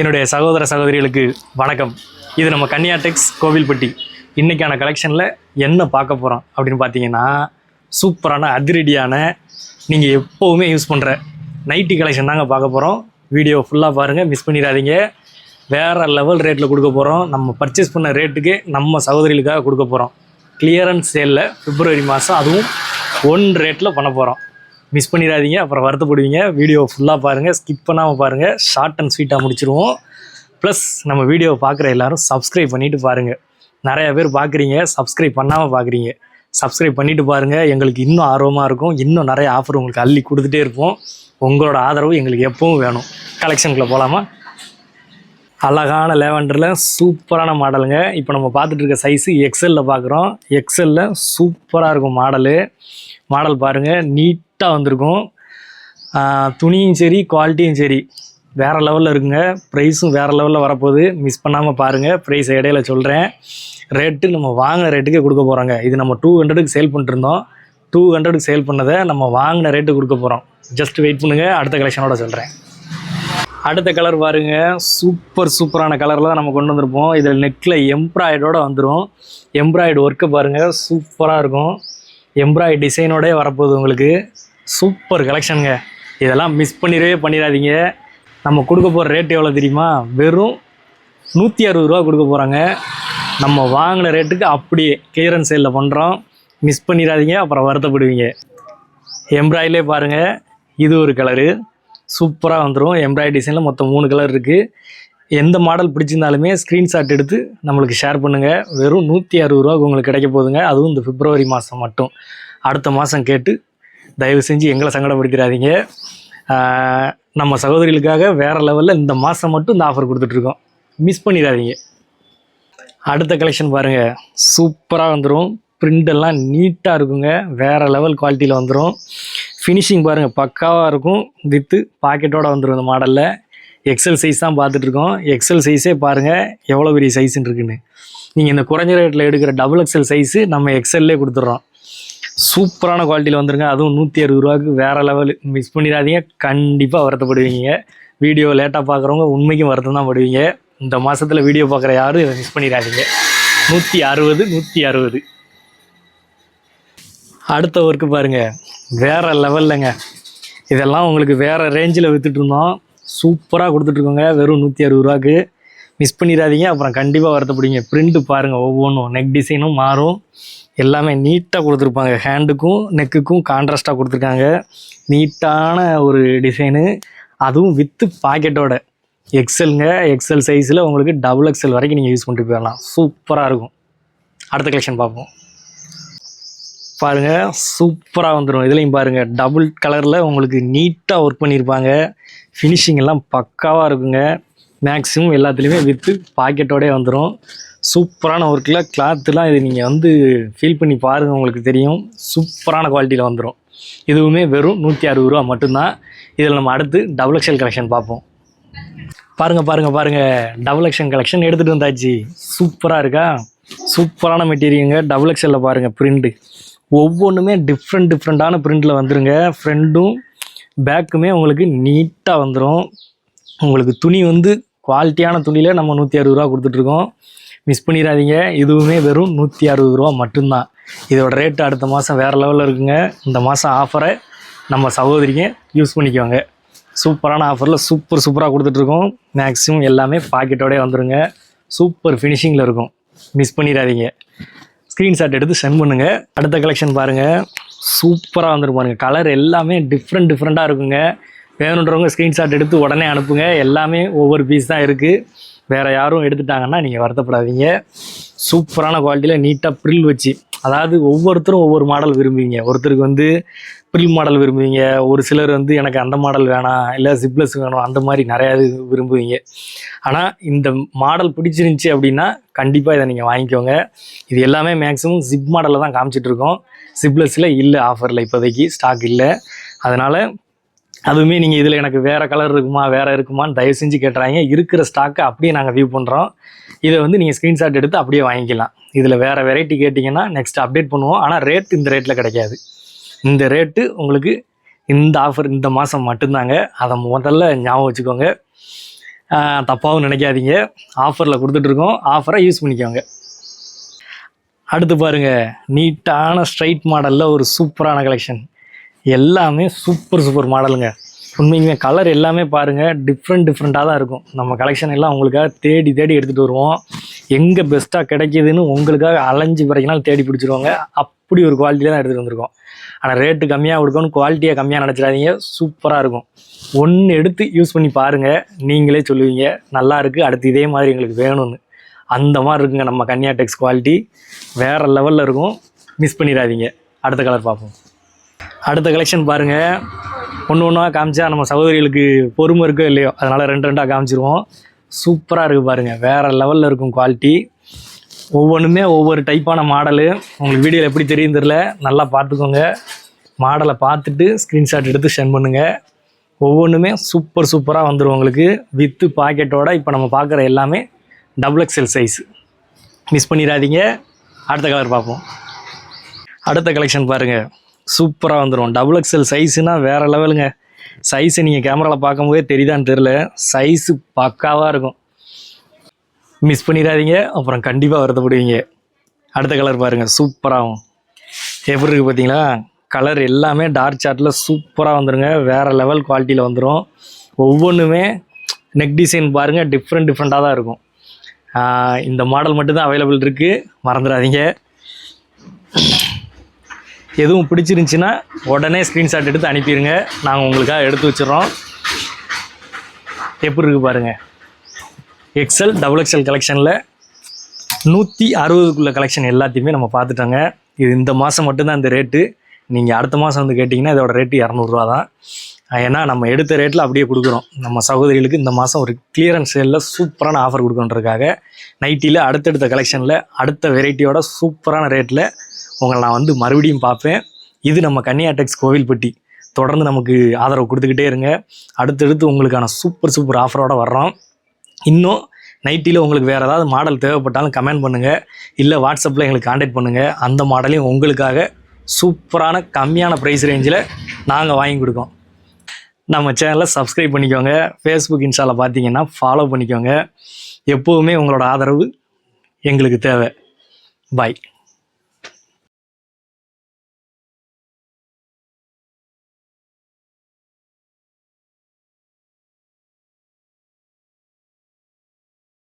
என்னுடைய சகோதர சகோதரிகளுக்கு வணக்கம். இது நம்ம கன்னியாடெக்ஸ் கோவில்பட்டி. இன்றைக்கான கலெக்ஷனில் என்ன பார்க்க போகிறோம் அப்படின்னு பார்த்தீங்கன்னா சூப்பரான அதிரடியான நீங்கள் எப்போவுமே யூஸ் பண்ணுற நைட்டி கலெக்ஷன் தாங்க பார்க்க போகிறோம் வீடியோ ஃபுல்லாக பாருங்கள் மிஸ் பண்ணிடாதீங்க. வேறு லெவல் ரேட்டில் கொடுக்க போகிறோம் நம்ம பர்ச்சேஸ் பண்ண ரேட்டுக்கு நம்ம சகோதரிகளுக்காக கொடுக்க போகிறோம் கிளியரன்ஸ் சேலில் பிப்ரவரி மாதம் அதுவும் ஒன் ரேட்டில் பண்ண போகிறோம் மிஸ் பண்ணிடாதீங்க. அப்புறம் வருத்தப்படுவீங்க. வீடியோ ஃபுல்லாக பாருங்கள் ஸ்கிப் பண்ணாமல் பாருங்கள் ஷார்ட் அண்ட் ஸ்வீட்டாக முடிச்சிருவோம். ப்ளஸ் நம்ம வீடியோவை பார்க்குற எல்லாரும் சப்ஸ்கிரைப் பண்ணிவிட்டு பாருங்கள் நிறையா பேர் பார்க்குறீங்க. சப்ஸ்கிரைப் பண்ணாமல் பார்க்குறீங்க. சப்ஸ்கிரைப் பண்ணிட்டு பாருங்கள் எங்களுக்கு இன்னும் ஆர்வமாக இருக்கும். இன்னும் நிறைய ஆஃபர் உங்களுக்கு அள்ளி கொடுத்துட்டே இருப்போம். உங்களோட ஆதரவு எங்களுக்கு எப்பவும் வேணும். கலெக்ஷனுக்குள்ளே போகலாமா அழகான லேவண்டரில் சூப்பரான மாடலுங்க. இப்போ நம்ம பார்த்துட்டு இருக்க சைஸு எக்ஸலில் பார்க்குறோம் எக்ஸலில் சூப்பராக இருக்கும் மாடலு. மாடல் பாருங்கள் நீட்டாக வந்திருக்கும். துணியும் சரி குவாலிட்டியும் சரி வேறு லெவலில் இருக்குங்க. ப்ரைஸும் வேறு லெவலில் வரப்போகுது. மிஸ் பண்ணாமல் பாருங்கள் ப்ரைஸ் இடையில சொல்கிறேன் ரேட்டு நம்ம வாங்கின ரேட்டுக்கே கொடுக்க போகிறோங்க இது நம்ம டூ ஹண்ட்ரடுக்கு சேல் பண்ணிட்டுருந்தோம் டூ ஹண்ட்ரடுக்கு சேல் பண்ணதை நம்ம வாங்கின ரேட்டு கொடுக்க போகிறோம் ஜஸ்ட் வெயிட் பண்ணுங்கள் அடுத்த கலெக்ஷனோட சொல்கிறேன் அடுத்த கலர் பாருங்க. சூப்பர் சூப்பரான கலரில் தான் நம்ம கொண்டு வந்திருப்போம். இதில் நெக்கில் எம்ப்ராய்டோட வந்துடும் எம்ப்ராய்டு ஒர்க்கை பாருங்கள் சூப்பராக இருக்கும். எம்ப்ராய்டு டிசைனோடே வரப்போகுது உங்களுக்கு. சூப்பர் கலெக்ஷனுங்க இதெல்லாம் மிஸ் பண்ணிடவே பண்ணிடாதீங்க. நம்ம கொடுக்க போகிற ரேட் எவ்வளோ தெரியுமா? வெறும் நூற்றி அறுபது ரூபா கொடுக்க போகிறாங்க நம்ம வாங்கின ரேட்டுக்கு அப்படியே கிளியரன்ஸ் சேலில் பண்ணுறோம் மிஸ் பண்ணிடாதீங்க. அப்புறம் வருத்தப்படுவீங்க. எம்ப்ராய்டிலே பாருங்கள் இது ஒரு கலரு சூப்பராக வந்துடும் எம்ப்ராய்டரி டிசைனில் மொத்தம் மூணு கலர் இருக்குது எந்த மாடல் பிடிச்சிருந்தாலுமே ஸ்க்ரீன்ஷாட் எடுத்து நம்மளுக்கு ஷேர் பண்ணுங்கள் வெறும் நூற்றி அறுபது ரூபாய்க்கு உங்களுக்கு கிடைக்க போகுதுங்க. அதுவும் இந்த பிப்ரவரி மாதம் மட்டும். அடுத்த மாதம் கேட்டு தயவு செஞ்சு எங்களை சங்கடப்படுத்திடாதீங்க. நம்ம சகோதரிகளுக்காக வேறு லெவலில் இந்த மாதம் மட்டும் இந்த ஆஃபர் கொடுத்துட்ருக்கோம். மிஸ் பண்ணிடாதீங்க. அடுத்த கலெக்ஷன் பாருங்கள் சூப்பராக வந்துடும் பிரிண்டெல்லாம் நீட்டாக இருக்குங்க. வேறு லெவல் குவாலிட்டியில் வந்துடும் ஃபினிஷிங் பாருங்கள் பக்காவாக இருக்கும். வித்து பாக்கெட்டோட வந்துடும் இந்த மாடலில். எக்ஸல் சைஸ் தான் பார்த்துட்ருக்கோம் எக்ஸல் சைஸே பாருங்கள் எவ்வளோ பெரிய சைஸ்ன்னு இருக்குன்னு நீங்கள் இந்த குறைஞ்ச ரேட்டில் எடுக்கிற டபுள் எக்ஸல் சைஸு நம்ம எக்ஸல்லே கொடுத்துட்றோம். சூப்பரான குவாலிட்டியில் வந்துருங்க. அதுவும் நூற்றி அறுபது ரூபாய்க்கு வேறு லெவல் மிஸ் பண்ணிடாதீங்க. கண்டிப்பாக வருத்தப்படுவீங்க. வீடியோ லேட்டாக பார்க்குறவங்க உண்மைக்கும் வருத்தம் தான் படுவீங்க. இந்த மாதத்தில் வீடியோ பார்க்குற யாரும் இதை மிஸ் பண்ணிடாதீங்க. நூற்றி அறுபது நூற்றி அறுபது. அடுத்த ஒர்க்கு பாருங்கள் வேற லெவல்லங்க இதெல்லாம் உங்களுக்கு வேற ரேஞ்சில் விற்றுட்ருந்தோம் சூப்பராக கொடுத்துட்ருக்கோங்க வெறும் நூற்றி அறுபது ரூபாக்கு மிஸ் பண்ணிடாதீங்க. அப்புறம் கண்டிப்பாக வருத்தப்படுங்க பிரிண்ட்டு பாருங்கள் ஒவ்வொன்றும். நெக் டிசைனும் மாறும். எல்லாமே நீட்டாக கொடுத்துருப்பாங்க. ஹேண்டுக்கும் நெக்குக்கும் கான்ட்ராஸ்ட்டாக கொடுத்துருக்காங்க. நீட்டான ஒரு டிசைனு அதுவும் வித்து பாக்கெட்டோட எக்ஸலுங்க எக்ஸல் சைஸில் உங்களுக்கு டபுள் எக்ஸல் வரைக்கும் நீங்கள் யூஸ் பண்ணிட்டு போயிடலாம். சூப்பராக இருக்கும். அடுத்த கலெக்ஷன் பார்ப்போம். பாருங்க சூப்பராக வந்துடும் இதுலேயும் பாருங்க டபுள் கலரில் உங்களுக்கு நீட்டாக ஒர்க் பண்ணியிருப்பாங்க ஃபினிஷிங் எல்லாம் பக்காவாக இருக்குங்க. மேக்ஸிமம் எல்லாத்துலேயுமே வித்து பாக்கெட்டோடே வந்துடும் சூப்பரான ஒர்க்கில் கிளாத்துலாம் இது நீங்கள் வந்து ஃபீல் பண்ணி பாருங்கள் உங்களுக்கு தெரியும். சூப்பரான குவாலிட்டியில் வந்துடும் இதுவுமே வெறும் நூற்றி அறுபது ரூபா மட்டும்தான். இதில் நம்ம அடுத்து டபுள் எக்ஸல் கலெக்ஷன் பார்ப்போம். பாருங்கள் பாருங்கள் பாருங்கள் டபுள் எக்ஷன் கலெக்ஷன் எடுத்துகிட்டு வந்தாச்சு. சூப்பராக இருக்கா? சூப்பரான மெட்டீரியலுங்க டபுள் எக்ஸலில் பாருங்கள் பிரிண்ட்டு ஒவ்வொன்றுமே டிஃப்ரெண்ட் டிஃப்ரெண்ட்டான பிரிண்டில் வந்துருங்க. ஃப்ரெண்டும் பேக்குமே உங்களுக்கு நீட்டாக வந்துடும் உங்களுக்கு துணி வந்து குவாலிட்டியான துணியில் நம்ம நூற்றி அறுபது ரூபா கொடுத்துட்ருக்கோம் மிஸ் பண்ணிடாதீங்க. இதுவுமே வெறும் நூற்றி அறுபது ரூபா மட்டும்தான். இதோட ரேட்டு அடுத்த மாதம் வேறு லெவலில் இருக்குங்க. இந்த மாதம் ஆஃபரை நம்ம சகோதரிங்க யூஸ் பண்ணிக்குவாங்க. சூப்பரான ஆஃபரில் சூப்பர் சூப்பராக கொடுத்துட்ருக்கோம் மேக்ஸிமம் எல்லாமே பாக்கெட்டோடே வந்துடுங்க சூப்பர் ஃபினிஷிங்கில் இருக்கும். மிஸ் பண்ணிடாதீங்க. ஸ்க்ரீன்ஷாட் எடுத்து சென்ட் பண்ணுங்கள் அடுத்த கலெக்ஷன் பாருங்கள் சூப்பராக வந்துரும் பாருங்க. கலர் எல்லாமே டிஃப்ரெண்ட் டிஃப்ரெண்ட்டாக இருக்குங்க. வேணுன்றவங்க ஸ்க்ரீன்ஷாட் எடுத்து உடனே அனுப்புங்க. எல்லாமே ஒவ்வொரு பீஸ் தான் இருக்குது வேறு யாரும் எடுத்துட்டாங்கன்னா நீங்கள் வருத்தப்படாதீங்க. சூப்பரான குவாலிட்டியில் நீட்டாக ப்ரில் வச்சு அதாவது ஒவ்வொருத்தரும் ஒவ்வொரு மாடல் விரும்புவீங்க. ஒருத்தருக்கு வந்து ப்ரில் மாடல் விரும்புவீங்க. ஒரு சிலர் வந்து எனக்கு அந்த மாடல் வேணாம் இல்லை சிப்ளஸ் வேணும் அந்த மாதிரி நிறையா இது விரும்புவீங்க. ஆனால் இந்த மாடல் பிடிச்சிருந்துச்சி அப்படின்னா கண்டிப்பாக இதை நீங்கள் வாங்கிக்கோங்க. இது எல்லாமே மேக்ஸிமம் சிப் மாடலில் தான் காமிச்சிட்ருக்கோம் சிப்ளஸில் இல்லை ஆஃபரில் இப்போதைக்கு ஸ்டாக் இல்லை. அதனால் அதுவுமே நீங்கள் இதில் எனக்கு வேறு கலர் இருக்குமா வேறு இருக்குமான்னு தயவு செஞ்சு கேட்டுறாங்க இருக்கிற ஸ்டாக்கை அப்படியே நாங்கள் வியூ பண்ணுறோம் இதை வந்து நீங்கள் ஸ்க்ரீன்ஷாட் எடுத்து அப்படியே வாங்கிக்கலாம். இதில் வேறு வெரைட்டி கேட்டிங்கன்னா நெக்ஸ்ட் அப்டேட் பண்ணுவோம். ஆனால் ரேட் இந்த ரேட்டில் கிடைக்காது. இந்த ரேட்டு உங்களுக்கு இந்த ஆஃபர் இந்த மாதம் மட்டும்தாங்க. அதை முதல்ல ஞாபகம் வச்சுக்கோங்க. தப்பாகவும் நினைக்காதீங்க. ஆஃபரில் கொடுத்துட்ருக்கோம் ஆஃபரை யூஸ் பண்ணிக்கோங்க. அடுத்து பாருங்கள் நீட்டான ஸ்ட்ரைட் மாடலில் ஒரு சூப்பரான கலெக்ஷன் எல்லாமே சூப்பர் சூப்பர் மாடலுங்க உண்மைக்குமே கலர் எல்லாமே பாருங்கள் டிஃப்ரெண்ட் டிஃப்ரெண்ட்டாக தான் இருக்கும். நம்ம கலெக்ஷன் எல்லாம் உங்களுக்காக தேடி தேடி எடுத்துகிட்டு வருவோம். எங்கே பெஸ்ட்டாக கிடைக்கிதுன்னு உங்களுக்காக அலைஞ்சு பிறகுனாலும் தேடி பிடிச்சிருவாங்க. அப்படி ஒரு குவாலிட்டியில் தான் எடுத்துகிட்டு வந்திருக்கோம். ஆனால் ரேட்டு கம்மியாக கொடுக்கணும் குவாலிட்டியாக கம்மியாக நினச்சிடாதீங்க. சூப்பராக இருக்கும். ஒன்று எடுத்து யூஸ் பண்ணி பாருங்கள் நீங்களே சொல்லுவீங்க. நல்லா இருக்குது அடுத்து இதே மாதிரி எங்களுக்கு வேணும்னு. அந்த மாதிரி இருக்குங்க நம்ம கன்னியா டெக்ஸ் குவாலிட்டி வேறு லெவலில் இருக்கும். மிஸ் பண்ணிடாதீங்க. அடுத்த கலர் பார்ப்போம். அடுத்த கலெக்ஷன் பாருங்கள் ஒன்று ஒன்றா காமிச்சா நம்ம சகோதரிகளுக்கு பொறுமை இருக்கோ இல்லையோ அதனால் ரெண்டு ரெண்டாக காமிச்சிருவோம். சூப்பராக இருக்குது பாருங்கள் வேறு லெவலில் இருக்கும் குவாலிட்டி ஒவ்வொன்றுமே ஒவ்வொரு டைப்பான மாடலு உங்களுக்கு வீடியோவில் எப்படி தெரியும் தெரில நல்லா பார்த்துக்கோங்க. மாடலை பார்த்துட்டு ஸ்க்ரீன்ஷாட் எடுத்து சென்ட் பண்ணுங்கள் ஒவ்வொன்றுமே சூப்பர் சூப்பராக வந்துடும் உங்களுக்கு. வித்து பாக்கெட்டோட இப்போ நம்ம பார்க்குற எல்லாமே டபுள் எக்ஸ்எல் சைஸ் மிஸ் பண்ணிடாதீங்க. அடுத்த கலர் பார்ப்போம். அடுத்த கலெக்ஷன் பாருங்கள் சூப்பராக வந்துடும் டபுள் எக்ஸ்எல் சைஸுனால் வேறு லெவலுங்க சைஸை நீங்கள் கேமராவில் பார்க்கும்போதே தெரியுதான்னு தெரில சைஸு பக்காவாக இருக்கும். மிஸ் பண்ணிடாதீங்க. அப்புறம் கண்டிப்பாக வருத்தப்படுவீங்க. அடுத்த கலர் பாருங்கள் சூப்பராகும் எப்படி இருக்குது பார்த்தீங்களா கலர் எல்லாமே டார்க் சார்ட்டில் சூப்பராக வந்துடுங்க வேறு லெவல் குவாலிட்டியில் வந்துடும் ஒவ்வொன்றுமே நெக் டிசைன் பாருங்கள் டிஃப்ரெண்ட் டிஃப்ரெண்ட்டாக தான் இருக்கும். இந்த மாடல் மட்டும்தான் அவைலபிள் இருக்குது மறந்துடாதீங்க. எதுவும் பிடிச்சிருந்துச்சின்னா உடனே ஸ்க்ரீன்ஷாட் எடுத்து அனுப்பிடுங்க நாங்கள் உங்களுக்காக எடுத்து வச்சிடுறோம். எப்படி இருக்குது பாருங்கள் எக்ஸல் டபுள் எக்ஸல் கலெக்ஷனில் நூற்றி அறுபதுக்குள்ள கலெக்ஷன் எல்லாத்தையுமே நம்ம பார்த்துட்டோங்க. இது இந்த மாதம் மட்டும்தான் இந்த ரேட்டு நீங்கள் அடுத்த மாதம் வந்து கேட்டிங்கன்னா இதோட ரேட்டு இரநூறுவா தான். ஏன்னா நம்ம எடுத்த ரேட்டில் அப்படியே கொடுக்குறோம். நம்ம சகோதரிகளுக்கு இந்த மாதம் ஒரு கிளியரன்ஸ் சேலில் சூப்பரான ஆஃபர் கொடுக்கணுன்றதுக்காக நைட்டியில் அடுத்தடுத்த கலெக்ஷனில் அடுத்த வெரைட்டியோட சூப்பரான ரேட்டில் உங்களை நான் வந்து மறுபடியும் பார்ப்பேன். இது நம்ம கன்னியாடெக்ஸ் கோவில்பட்டி. தொடர்ந்து நமக்கு ஆதரவு கொடுத்துக்கிட்டே இருங்க. அடுத்தடுத்து உங்களுக்கான சூப்பர் சூப்பர் ஆஃபரோடு வர்றோம். இன்னும் நைட்டியில் உங்களுக்கு வேறு ஏதாவது மாடல் தேவைப்பட்டாலும் கமெண்ட் பண்ணுங்கள் இல்லை வாட்ஸ்அப்பில் எங்களுக்கு காண்டாக்ட் பண்ணுங்கள் அந்த மாடலையும் உங்களுக்காக சூப்பரான கம்மியான ப்ரைஸ் ரேஞ்சில் நாங்கள் வாங்கி கொடுக்கோம். நம்ம சேனலை சப்ஸ்கிரைப் பண்ணிக்கோங்க. ஃபேஸ்புக் இன்ஸ்டாவில் பார்த்தீங்கன்னா ஃபாலோ பண்ணிக்கோங்க. எப்போவுமே உங்களோட ஆதரவு எங்களுக்கு தேவை. பாய்